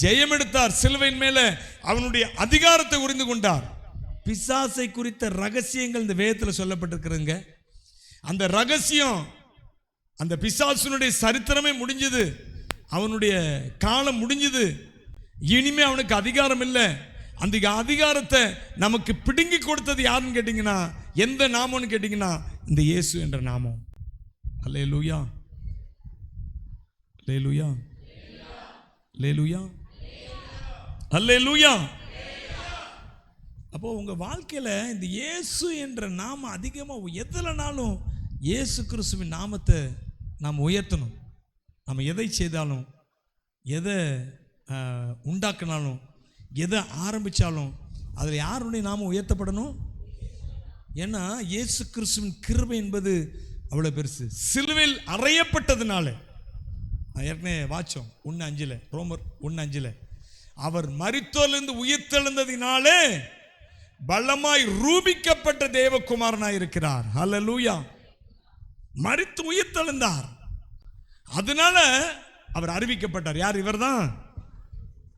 ஜெயம் எடுத்தார் சிலுவையின் மேல அவனுடைய அதிகாரத்தை உறிந்து கொண்டார். பிசாசை குறித்த ரகசியங்கள் இந்த வேதத்தில் சொல்லப்பட்டிருக்கிறங்க. அந்த ரகசியம் அந்த பிசாசுனுடைய சரித்திரமே முடிஞ்சது. அவனுடைய காலம் முடிஞ்சது. இனிமே அவனுக்கு அதிகாரம் இல்லை. அந்த அதிகாரத்தை நமக்கு பிடுங்கி கொடுத்தது யாருன்னு கேட்டிங்கன்னா எந்த நாமம்னு கேட்டிங்கன்னா இந்த இயேசு என்ற நாமம். அல்லே லூயா லே லூயா லே லூயா அல்லே லூயா அப்போ உங்கள் வாழ்க்கையில் இந்த இயேசு என்ற நாம அதிகமாக எதுலனாலும் இயேசு கிறிஸ்துவின் நாமத்தை நாம் உயர்த்தணும். நம்ம எதை செய்தாலும் எதை உண்டாக்கினாலும் எதை ஆரம்பித்தாலும் அதில் யாருடைய நாம உயர்த்தப்படணும்? ஏன்னா இயேசு கிறிஸ்துவின் கிருபை என்பது அவ்வளோ பெருசு. சிலுவையில் அறையப்பட்டதுனால. ஏற்கனவே வாச்சோம் ஒன்று அஞ்சில் ரோமர் ஒன்று அஞ்சில். அவர் மறித்தோலிருந்து உயிர்த்தெழுந்ததினாலே பலமாய் ரூபிக்கப்பட்ட தேவகுமாரனாய் இருக்கிறார். ஹalleluya மரித்து உயிர்த்தெழுந்தார். அதனால அவர் அறிவிக்கப்பட்டார். யார்? இவர்தான்.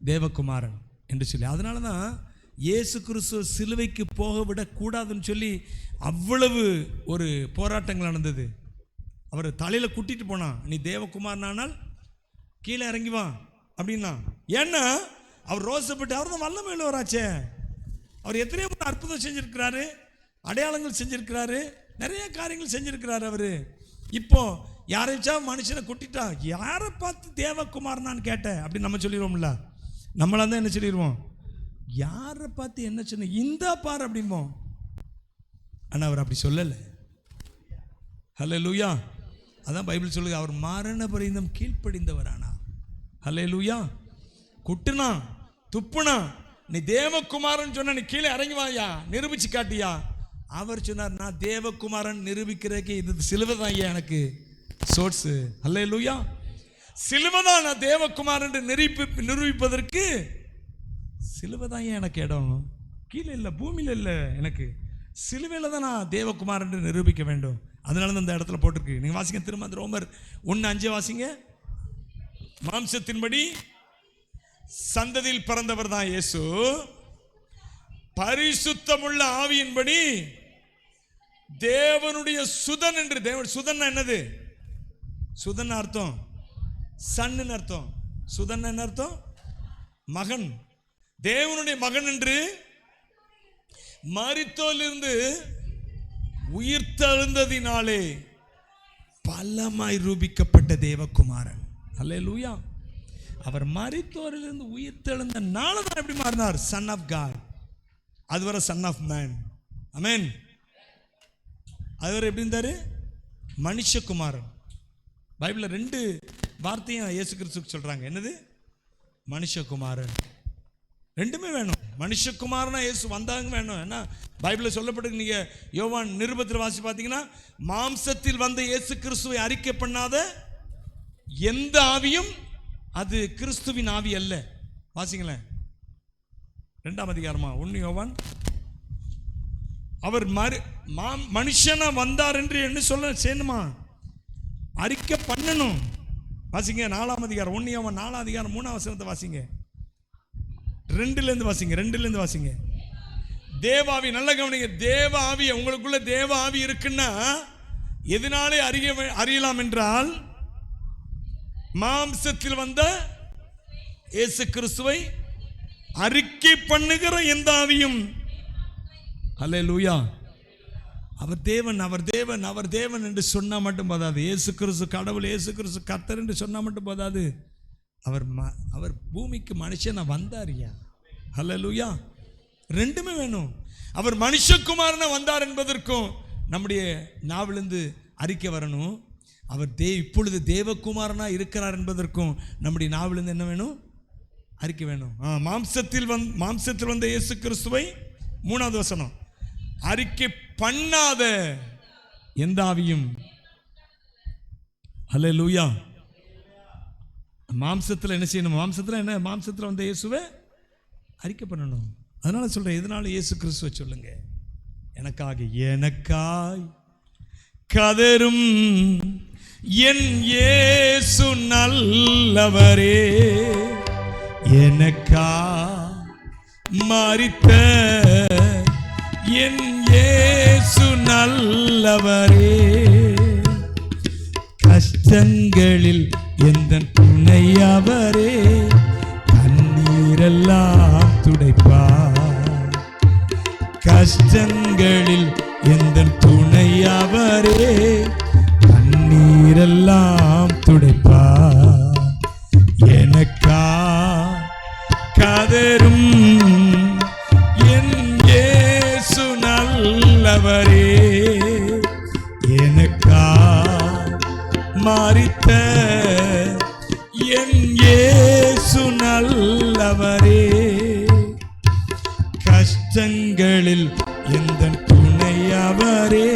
தேவகுமாரன் என்று சொல்லி. அதனால தான் இயேசு கிறிஸ்து சிலுவைக்கு போக விடக்கூடாதுன்னு சொல்லி அவ்வளவு ஒரு போராட்டங்கள் நடந்தது. அவர் தலையில் குட்டிட்டு போனான். நீ தேவகுமாரனானால் கீழே இறங்கி வா அப்படின்னா. ஏன்னா அவர் ரோசப்பட்டு அவர் தான் வல்லமை எழுவராச்சே அவர் எத்தனையோ அற்புதம் செஞ்சுருக்கிறாரு அடையாளங்கள் செஞ்சுருக்கிறாரு நிறைய காரியங்கள் செஞ்சுருக்கிறாரு அவர். இப்போ யாரைச்சா மனுஷனை கொட்டிட்டா யாரை பார்த்து தேவகுமார்னான்னு கேட்டேன் அப்படின்னு நம்ம சொல்லிடுவோம்ல. நம்மளா தான் என்ன சொல்லிடுவோம்? யாரை பார்த்து என்ன சொன்ன? இந்த பார் அப்படிம்போம். ஆனால் அவர் அப்படி சொல்லலை. ஹலே லூயா அதான் பைபிள் சொல்லுது அவர் மரண பரிந்தம் கீழ்ப்படிந்தவரானா ஹலே லூயா குட்டுனா துப்புனா நீ தேவகுமாரன் சொன்ன நீ கீழே இறங்கி வாயா நிரூபிச்சு காட்டியா? அவர் சொன்னார் நான் தேவகுமாரன் நிரூபிக்கிறதுக்கு இது சிலுவை தான் ஐயா எனக்கு. சோட்ஸு அல்ல லூயா சிலுவை தான் நான் தேவகுமாரன் நிரூபி நிரூபிப்பதற்கு சிலுவை தான் ஏன் எனக்கு இடம். கீழே இல்லை பூமியில் இல்லை எனக்கு. சிலுவையில் தான் நான் தேவகுமார் என்று நிரூபிக்க வேண்டும். அதனால தான் இந்த இடத்துல போட்டிருக்கு. நீங்கள் வாசிங்க திரும்ப அந்த ரோமர் ஒன்று அஞ்சு வாசிங்க. மாம்சத்தின்படி சந்ததியில் பிறந்தவர் தான் இயேசு. பரிசுத்தமுள்ள ஆவியின்படி தேவனுடைய சுதன் என்று தேவன் சுதன் என்னது? சுதன் அர்த்தம். சன்னு அர்த்தம். சுதன் என்ன அர்த்தம்? மகன். தேவனுடைய மகன் என்று மறித்தோலிருந்து உயிர் தழுந்ததினாலே பலமாய் ரூபிக்கப்பட்ட தேவகுமாரன். அல்லேலூயா அவர் மரித்தோரிலிருந்து உயிர்த்தெழுந்த நாளை தான் எப்படி மாறினார்? சன் ஆஃப் காட் அதுவரை சன் ஆஃப் மேன் அமேன் அதுவரை எப்படி இருந்தார்? மனுஷகுமாரன். பைபிளில் ரெண்டு வார்த்தையும் இயேசு கிறிஸ்துக்கு சொல்கிறாங்க என்னது? மனுஷகுமாரன். ரெண்டுமே வேணும். மனுஷகுமாரனா இயேசு வந்தாங்க வேணும். ஏன்னா பைபிளில் சொல்லப்பட்டு நீங்கள் யோவான் நிருபத்தில் வாசி பார்த்தீங்கன்னா மாம்சத்தில் வந்த இயேசு கிறிஸ்துவை அறிக்கை பண்ணாத எந்த ஆவியும் அது கிறிஸ்துவின் ஆவி அல்ல. வாசிங்களேன். ரெண்டாம் அதிகாரமா? ஒன்று யோவான். அவர் மறு மா மனுஷனா வந்தார் என்று என்ன சொல்ல செய்யணுமா அறிக்கை பண்ணணும் வாசிங்க நாலாம் அதிகாரம். ஒன்று யோவான் நாலாம் அதிகாரம் மூணாம் வசனத்தை வாசிங்க. ரெண்டுலேருந்து வாசிங்க ரெண்டுலேருந்து வாசிங்க. தேவாவி நல்ல கவனிங்க. தேவ ஆவி உங்களுக்குள்ள தேவ ஆவி இருக்குன்னா எதனாலே அறிய அறியலாம் என்றால் மாம்சத்தில் வந்த இயேசு கிறிஸ்துவை அறிக்கை பண்ணுகிற எந்த ஆவியும். அல்லே லூயா அவர் தேவன் அவர் தேவன் அவர் தேவன் என்று சொன்னால் மட்டும் போதாது. ஏசு கிறிஸ்து கடவுள் ஏசு கிறிஸ்து கத்தர் என்று சொன்னால் மட்டும் போதாது. அவர் ம- அவர் பூமிக்கு மனுஷனை வந்தாரியா லூயா ரெண்டுமே வேணும். அவர் மனுஷகுமாரனை வந்தார் என்பதற்கும் நம்முடைய நாவிலிருந்து அறிக்கை வரணும். அவர் தே இப்பொழுது தேவகுமாரனா இருக்கிறார் என்பதற்கும் நம்முடைய நாவிலிருந்து என்ன வேணும்? அறிக்கை வேணும். ஆ, மாம்சத்தில் வந் மாம்சத்தில் வந்த இயேசு கிறிஸ்துவை மூணாவது வசனம். அறிக்கை பண்ணாத எந்த ஆவியும். லூயா மாம்சத்தில் என்ன செய்யணும்? மாம்சத்தில் என்ன? மாம்சத்தில் வந்த இயேசுவை அறிக்கை பண்ணணும். அதனால் சொல்கிறேன் எதனால இயேசு கிறிஸ்துவை சொல்லுங்க? எனக்காக எனக்காய் கதரும் என் ஏசு நல்லவரே எனக்கா மறித்த என் ஏசு நல்லவரே. கஷ்டங்களில் எந்த துணை அவரே கண்ணீரெல்லாம் துடைப்பார். கஷ்டங்களில் எந்த துணை அவரே கண்ணீரெல்லாம் துடைப்பா எனக்கா கதரும் என் இயேசு நல்லவரே. எனக்கா மாறித்த என் இயேசு நல்லவரே. கஷ்டங்களில் எந்த துணை அவரே.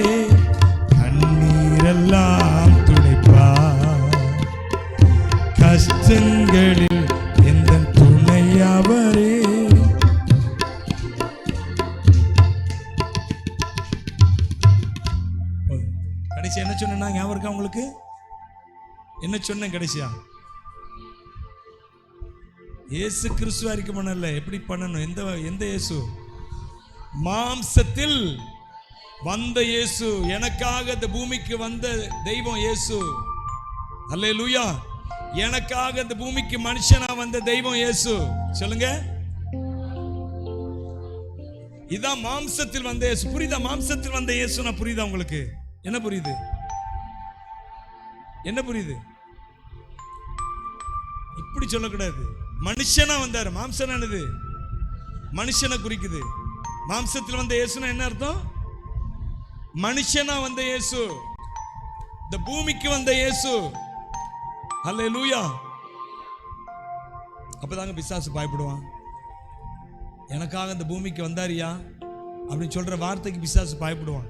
கண்ணீரெல்லாம் கஷ்டங்களில் எந்த துணை அவரே? கடைசி என்ன சொன்னா ஞாபகம் இருக்கா உங்களுக்கு? என்ன சொன்னேன் கடைசியா? இயேசு கிறிஸ்துவ அறிக்கை பண்ணல எப்படி பண்ணணும்? எந்த எந்த இயேசு? மாம்சத்தில் வந்த இயேசு எனக்காக இந்த பூமிக்கு வந்த தெய்வம் இயேசு. அல்ல லூயா எனக்காக இந்த பூமிக்கு மனுஷனா வந்த தெய்வம் இயேசு. சொல்லுங்க. இதான் மாம்சத்தில் வந்த இயேசு. புரியுதா? மாம்சத்தில் வந்த இயேசு நான் புரியுதா உங்களுக்கு? என்ன புரியுது? என்ன புரியுது? இப்படி சொல்லக்கூடாது. மனுஷனா வந்தார். மாம்சம் என்னது? மனுஷனை குறிக்குது. மாம்சத்தில் வந்த இயேசுனா என்ன அர்த்தம்? மனுஷனா வந்த இயேசு. இந்த பூமிக்கு வந்த இயேசு. அல்ல லூயா அப்பதாங்க பிசாசு பயப்படுவான். எனக்காக இந்த பூமிக்கு வந்தாரியா? அப்படின்னு சொல்ற வார்த்தைக்கு பிசாசு பயப்படுவான்.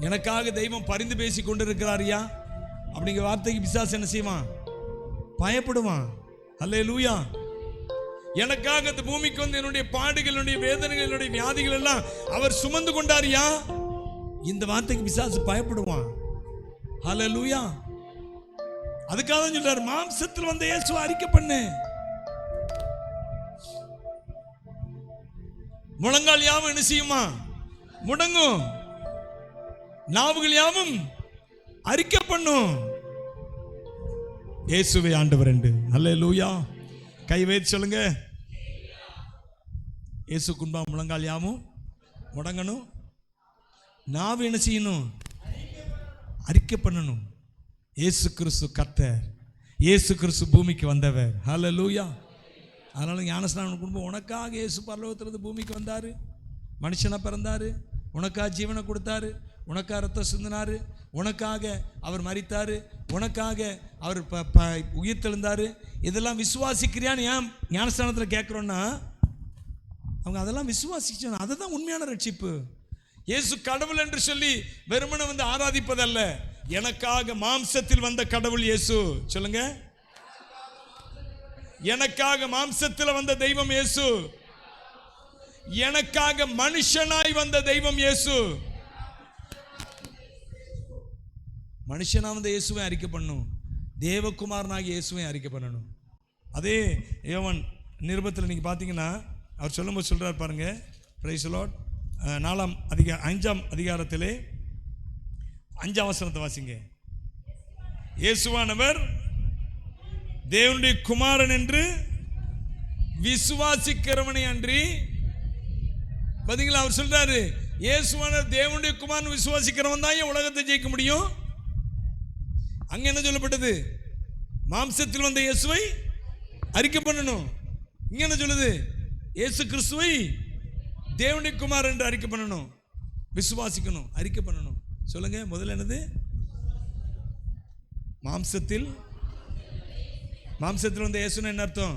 எனக்காக தெய்வம் பரிந்து பேசி கொண்டிருக்கிறாரியா? அப்படிங்கிற வார்த்தைக்கு பிசாசு என்ன செய்வான்? பயப்படுவான். அல்ல லூயா எனக்காக இந்த பூமிக்கு வந்து என்னுடைய பாடுகள் என்னுடைய வேதனைகள் என்னுடைய வியாதிகள் எல்லாம் அவர் சுமந்து கொண்டாரியா? இந்த வார்த்தைக்கு பிசாசு பயப்படுவான். அல்ல லூயா அதுக்காக தான் சொல்றாரு மாம்சத்தில் வந்த இயேசு அறிக்கை பண்ணு. முழங்கால் யாவும் என்ன செய்யுமா? முடங்கும். நாவுகள் யாவும் அறிக்கை பண்ணும். இயேசுவை ஆண்டவர் என்று. நல்ல லூயா கை வைத்து சொல்லுங்க. இயேசு குன்பா முழங்கால் யாவும் முடங்கணும். நாவு என்ன செய்யணும்? அறிக்கை பண்ணணும். இயேசு கிறிஸ்து கர்த்தர் இயேசு கிறிஸ்து பூமிக்கு வந்தவர். ஹலோ லூயா அதனால் ஞானஸ்நானம் குடும்பம் உனக்காக இயேசு பரலோகத்திலிருந்து பூமிக்கு வந்தார். மனுஷனை பிறந்தார். உனக்காக ஜீவனை கொடுத்தாரு. உனக்காக ரத்தம் சிந்தினார். உனக்காக அவர் மறித்தார் உனக்காக அவர் ப ப உயிர் தெழுந்தார் இதெல்லாம் விசுவாசிக்கிறியான்னு ஏன் ஞானஸ்தானத்தில் கேட்குறோன்னா அவங்க அதெல்லாம் விசுவாசிக்கணும் அதுதான் உண்மையான ரட்சிப்பு. இயேசு கடவுள் என்று சொல்லி வெறுமனை வந்து ஆராதிப்பதல்ல. எனக்காக மாம்சத்தில் வந்த கடவுள் இயேசு. சொல்லுங்க. எனக்காக மாம்சத்தில் வந்த தெய்வம் இயேசு. எனக்காக மனுஷனாய் வந்த தெய்வம் இயேசு. மனுஷனா வந்த இயேசுவை அறிக்கை பண்ணும். தேவகுமாரனாக இயேசுவை அறிக்கை பண்ணணும். அதே யோவன் நிருபத்தில் நீங்கள் பார்த்தீங்கன்னா அவர் சொல்லும்போது சொல்கிறார் பாருங்கள் பிரைஸ் லாட் நாலாம் அதிகா அஞ்சாம் அதிகாரத்திலே அஞ்சாம் வசனத்தை வாசிங்க. இயேசுவானவர் தேவனுடைய குமாரன் என்று விசுவாசிக்கிறவனை அன்றி பார்த்தீங்களா அவர் சொல்றாரு இயேசுவானவர் தேவனுடைய குமாரன் விசுவாசிக்கிறவன் தான் ஏன் உலகத்தை ஜெயிக்க முடியும்? அங்க என்ன சொல்லப்பட்டது? மாம்சத்தில் வந்த இயேசுவை அறிக்கை பண்ணணும். இங்க என்ன சொல்லுது? இயேசு கிறிஸ்துவை தேவனுடைய குமார் என்று அறிக்கை பண்ணணும். விசுவாசிக்கணும் அறிக்கை பண்ணணும். சொல்லுங்க முதல்ல என்னது? மாம்சத்தில் மாம்சத்தில் வந்த இயேசுன்னு என்ன அர்த்தம்?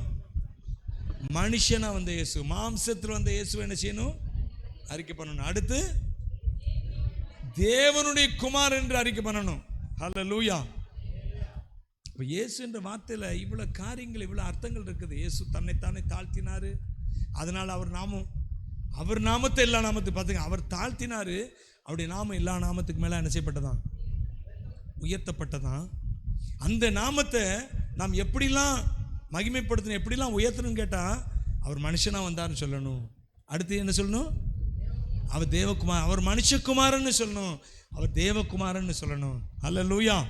மனுஷனா வந்த இயேசு. மாம்சத்தில் வந்த இயேசு என்ன செய்யணும்? அறிக்கை பண்ணணும். அடுத்து தேவனுடைய குமார் என்று அறிக்கை பண்ணணும். ஹalleluya இப்போ இயேசு என்ற வார்த்தையில் இவ்வளோ காரியங்கள் இவ்வளோ அர்த்தங்கள் இருக்குது. இயேசு தன்னைத்தானே தாழ்த்தினார். அதனால் அவர் நாமும் அவர் நாமத்தை எல்லா நாமத்துக்கு பார்த்துங்க அவர் தாழ்த்தினாரு அவருடைய நாமம் எல்லா நாமத்துக்கு மேலே என்ன செய்யப்பட்டதான் உயர்த்தப்பட்டதான். அந்த நாமத்தை நாம் எப்படிலாம் மகிமைப்படுத்தணும் எப்படிலாம் உயர்த்தணும்னு கேட்டால் அவர் மனுஷனாக வந்தார்னு சொல்லணும். அடுத்து என்ன சொல்லணும்? அவர் தேவகுமார் அவர் மனுஷகுமாரன்னு சொல்லணும். அவர் தேவகுமாரன்னு சொல்லணும். அல்ல லூயா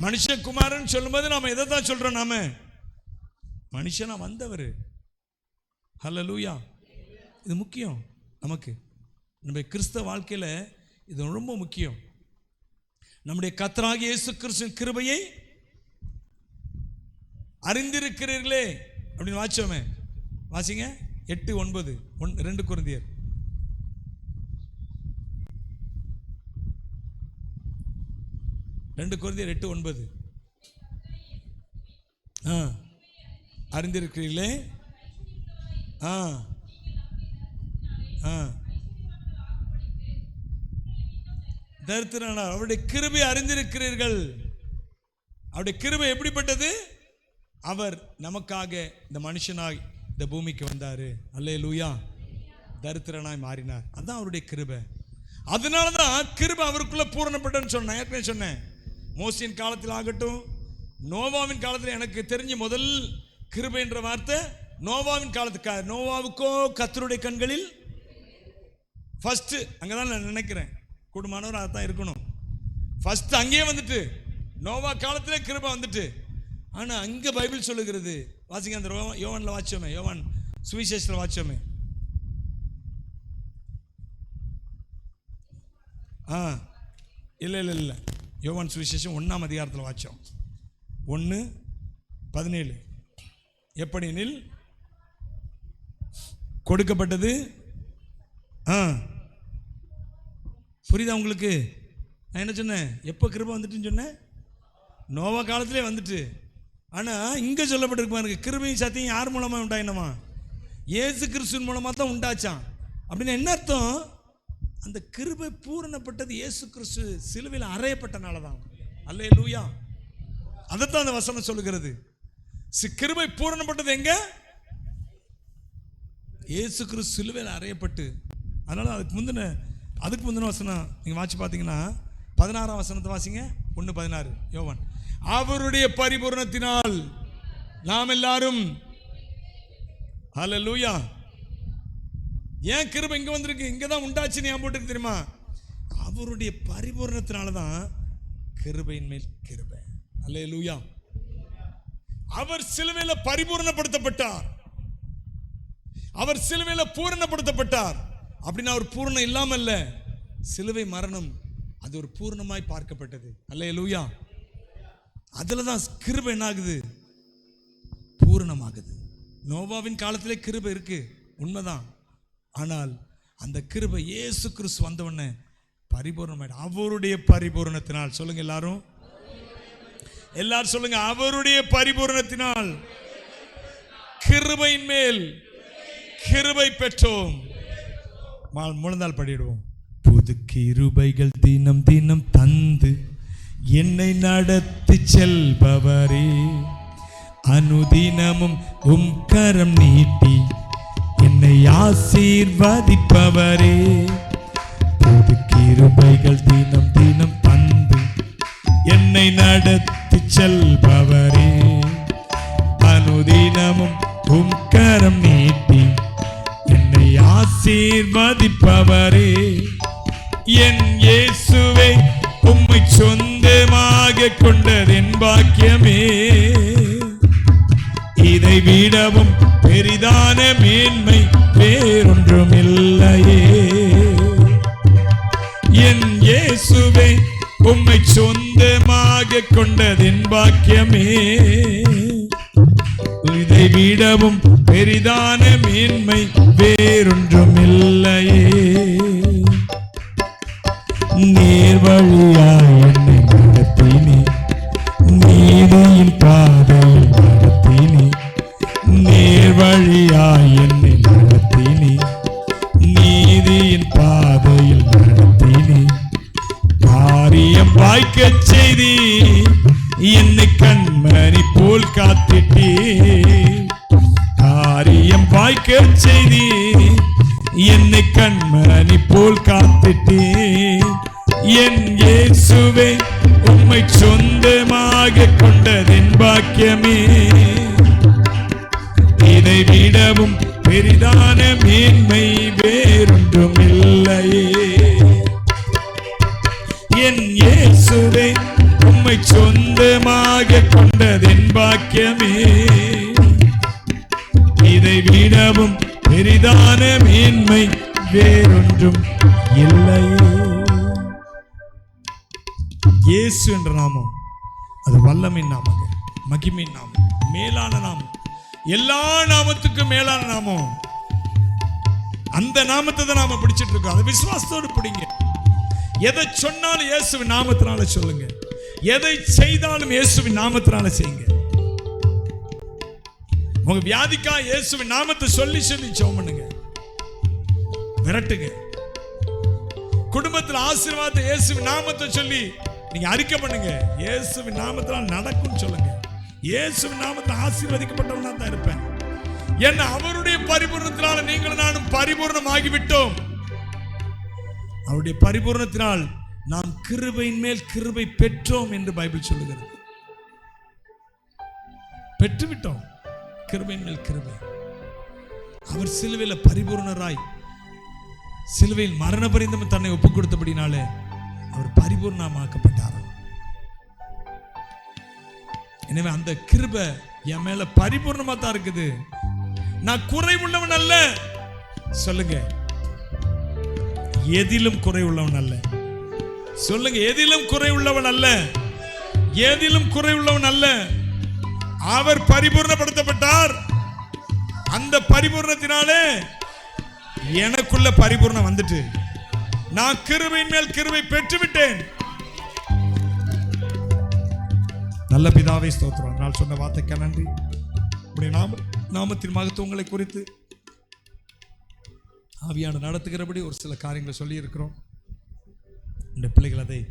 மனுஷகுமாரன் சொல்லும்போது நாம் எதை தான் சொல்கிறோம் நாம? மனுஷனா வந்தவர். அல்ல லூயா இது முக்கியம் நமக்கு. நம்ம கிறிஸ்தவ வாழ்க்கையில் இது ரொம்ப முக்கியம். நம்முடைய கத்தராக இயேசு கிறிஸ்துவின் கிருபையை அறிந்திருக்கிறீர்களே அப்படின்னு வாச்சோமே வாசிங்க. எட்டு ஒன்பது ஒன் ரெண்டு குருந்தியர். ரெண்டு குருந்தியர் எட்டு ஒன்பது. ஆ. அறிந்திருக்கிறீர்களே. ஆ. தரித்திரனார் அவருடைய கிருபை அறிந்திருக்கிறீர்கள். அவருடைய கிருபை எப்படிப்பட்டது? அவர் நமக்காக இந்த மனுஷனாய் இந்த பூமிக்கு வந்தார். அல்லே லூயா தரித்திரனாய் மாறினார். அதுதான் அவருடைய கிருபை. அதனால தான் கிருபை அவருக்குள்ளே பூரணப்பட்டன்னு சொன்னேன். ஏற்கனவே சொன்னேன். மோசியின் காலத்தில் ஆகட்டும் நோவாவின் காலத்தில் எனக்கு தெரிஞ்ச முதல் கிருபை என்ற வார்த்தை நோவாவின் காலத்துக்கு நோவாவுக்கோ கத்தருடைய கண்களில் ஃபஸ்ட்டு அங்கே தான் நான் நினைக்கிறேன். குடும்பமானவர் அதான் இருக்கணும். ஃபஸ்ட்டு அங்கேயே வந்துட்டு நோவா காலத்திலே கிருபை வந்துட்டு. ஆனால் அங்கே பைபிள் சொல்லுகிறது வாசிங்க அந்த ரோவா- வாச்சோமே யோவான் சுவிசேஷத்தில் வாச்சோமே ஆ இல்லை இல்லை இல்லை. யோவான் சுவிசேஷம் ஒன்றாம் அதிகாரத்தில் வாச்சோம் ஒன்று பதினேழு. எப்படினில் கொடுக்கப்பட்டது ஆ புரியுதா உங்களுக்கு? நான் என்ன சொன்னேன்? எப்போ கிருபை வந்துட்டுன்னு சொன்னேன்? நோவா காலத்திலே வந்துட்டு. ஆனால் இங்கே சொல்லப்பட்டிருக்கு பாருங்க கிருபையும் சத்தியம் யார் மூலமாக உண்டாயினமா? ஏசு கிறிஸ்துவின் மூலமாக தான் உண்டாச்சான் அப்படின்னு என்ன அர்த்தம்? அந்த கிருபை பூரணப்பட்டது ஏசு கிறிஸ்து சிலுவையில் அறையப்பட்டனால தான். அல்லே லூயா அதைத்தான் அந்த வசனம் சொல்லுகிறது. சி- கிருபை பூரணப்பட்டது எங்க? இயேசு கிறிஸ்து சிலுவையில் அறையப்பட்டு. அதனால அதுக்கு முந்தின அதுக்கு முந்தின வசனம் நீங்கள் வாட்சி பார்த்தீங்கன்னா பதினாறாம் வசனத்தை வாசிங்க. ஒன்று பதினாறு. யோவன். அவருடைய பரிபூரணத்தினால் நாம் எல்லாரும் லூயா ஏன் கிருபை இங்கே வந்திருக்கு? இங்கே தான் உண்டாச்சுன்னு ஏன் போட்டுருக்கு தெரியுமா? அவருடைய பரிபூர்ணத்தினால தான் கிருபையின் மேல் கிருபை. லூயா அவர் சிலுவையில் பரிபூரணப்படுத்தப்பட்டார். அவர் சிலுவையில் பூரணப்படுத்தப்பட்டார். அப்படின்னு அவர் பூரணம் இல்லாமல் இல்ல சிலுவை மரணம் அது ஒரு பூர்ணமாய் பார்க்கப்பட்டது. அல்ல லூயா அதில் தான் கிருபை என்ன ஆகுது பூரணமாகுது. நோவாவின் காலத்திலே கிருபை இருக்கு. உண்மைதான். ஆனால் அந்த கிருபை இயேசு கிறிஸ்து வந்தவொடனே பரிபூர்ணமாயிடும் அவருடைய பரிபூரணத்தினால். சொல்லுங்க எல்லாரும். எல்லாரும் சொல்லுங்க அவருடைய பரிபூரணத்தினால். கிருபையின் மேல் கிருபை பெற்றோம். முழந்தால் படிடுவோம் புது கிருபைகள் தினம் தினம் தந்து என்னை நடத்தி செல்பவரே. அனுதினமும் உம் கரம் நீட்டி என்னை ஆசீர்வதிப்பவரே. சொந்தமாக கொண்டதின் பாக்கியமே. இதை விடவும் பெரிதான மேன்மை வேறொன்றும் இல்லையே காரியம் பாய்க்கச் செய்தி என்னை கண்மணி போல் காத்திட்டே பெரிதான மேன்மை வேறொன்றும் இல்லை. இயேசு என்ற நாமம் அது வல்லமின் நாமங்க மகிமின் நாமம் மேலான நாமம். எல்லா நாமத்துக்கும் மேலான நாமம். அந்த நாமத்தை தான் நாம பிடிச்சிட்டு இருக்கோம் அதை விசுவாசத்தோடு பிடிங்க. எதை சொன்னாலும் இயேசுவின் நாமத்தினால சொல்லுங்க. எதை செய்தாலும் இயேசுவின் நாமத்தினால செய்யுங்க. உங்க வியாதிக்கா இயேசுவின் நாமத்தை சொல்லி சொல்லி ஜெபம் பண்ணுங்க விரட்டுங்க. குடும்பத்தில் ஆசீர்வாத இயேசுவின் நாமத்தை சொல்லி நீங்க அறிக்கை பண்ணுங்க. இயேசுவின் நாமத்தினால் நடக்கும் சொல்லுங்க. இயேசுவின் நாமத்தை ஆசீர்வதிக்கப்பட்டவனா தான் இருப்பேன். என்ன அவருடைய பரிபூர்ணத்தினால் நீங்களும் நானும் பரிபூர்ணம் ஆகிவிட்டோம் அவருடைய பரிபூர்ணத்தினால் நாம் கிருபையின் மேல் கிருபை பெற்றோம் என்று பைபிள் சொல்லுகிறது. பெற்றுவிட்டோம். கிருபையின் மேல் கிருபை. அவர் சிலுவையில் பரிபூர்ணராய் சிலுவையில் மரண பரிந்தம் தன்னை ஒப்புக் கொடுத்தபடினாலே அவர் பரிபூர்ணமாக்கப்பட்டார். எனவே அந்த கிருபை என் மேல பரிபூர்ணமா தான் இருக்குது. நான் குறைவுள்ளவன் அல்ல. சொல்லுங்க. எதிலும் குறைவுள்ளவன் அல்ல. சொல்லுங்க. எதிலும் குறைவுள்ளவன் அல்ல. எதிலும் குறைவுள்ளவன் அல்ல. அவர் பரிபூர்ணப்படுத்தப்பட்டார். அந்த பரிபூர்ணத்தினாலே எனக்குள்ள பரிபூர்ணம் வந்துட்டு. நான் கிருபையின் மேல் கிருபை பெற்று விட்டேன் நல்ல பிதாவை ஸ்தோத்திரம். நான் சொன்ன வார்த்தைக்கு நன்றி. உடைய நாம நாமத்தின் மகத்துவங்களை குறித்து. ஆவியான நடத்துகிறபடி ஒரு சில காரியங்களை சொல்லி இருக்கிறோம் இந்த பிள்ளைகள் அதை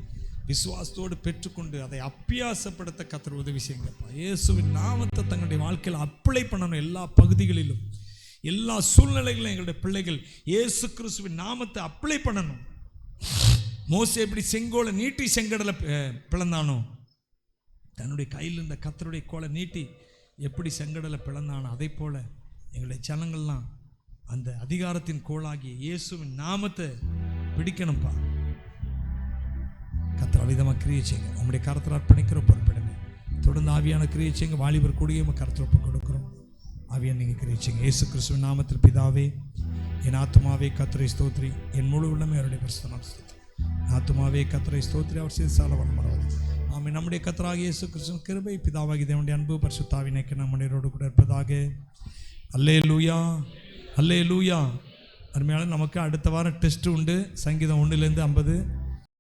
விசுவாசத்தோடு பெற்றுக்கொண்டு அதை அப்பியாசப்படுத்த கத்தர் உதவி செய்யுங்கப்பா. இயேசுவின் நாமத்தை தங்களுடைய வாழ்க்கையில் அப்ளை பண்ணணும் எல்லா பகுதிகளிலும். எல்லா சூழ்நிலைகளிலும் எங்களுடைய பிள்ளைகள் இயேசு கிறிஸ்துவின் நாமத்தை அப்ளை பண்ணணும். மோசே எப்படி செங்கோலை நீட்டி செங்கடலை பிளந்தானோ? தன்னுடைய கையில் இருந்த கத்தருடைய கோலை நீட்டி எப்படி செங்கடலை பிளந்தானோ அதே போல் எங்களுடைய ஜனங்கள்லாம் அந்த அதிகாரத்தின் கோளாகிய இயேசுவின் நாமத்தை பிடிக்கணும்ப்பா. கத்திர விதமாக கிரியை செய்யுங்க. உங்களுடைய கரத்தில் அர்ப்பணிக்கிற பொறுப்பிடுங்க. தொடர்ந்து ஆவியான கிரியை செய்யுங்க. வாலிபர் கூடியும் கரத்தில் ஒப்பு கொடுக்குறோம். ஆவியான நீங்கள் கிரியை செய்யுங்க. ஏசு கிறிஸ்துவின் நாமத்தில் பிதாவே என் ஆத்துமாவே கத்திரை ஸ்தோத்ரி என் முழு உள்ளமே அவருடைய பிரசனம் ஸ்தோத்ரி ஆத்துமாவே கத்திரை ஸ்தோத்ரி அவர் சீர்சால வளமரவது ஆமை நம்முடைய கத்தராக இயேசு கிறிஸ்துவின் கிருபை பிதாவாகி தேவனுடைய அன்பு பரிசுத்தாவினைக்கு நம் மனிதரோடு கூட இருப்பதாக அல்லே லூயா அல்லே லூயா அருமையான நமக்கு அடுத்த வாரம் டெஸ்ட் உண்டு. சங்கீதம் ஒன்றுலேருந்து ஐம்பது.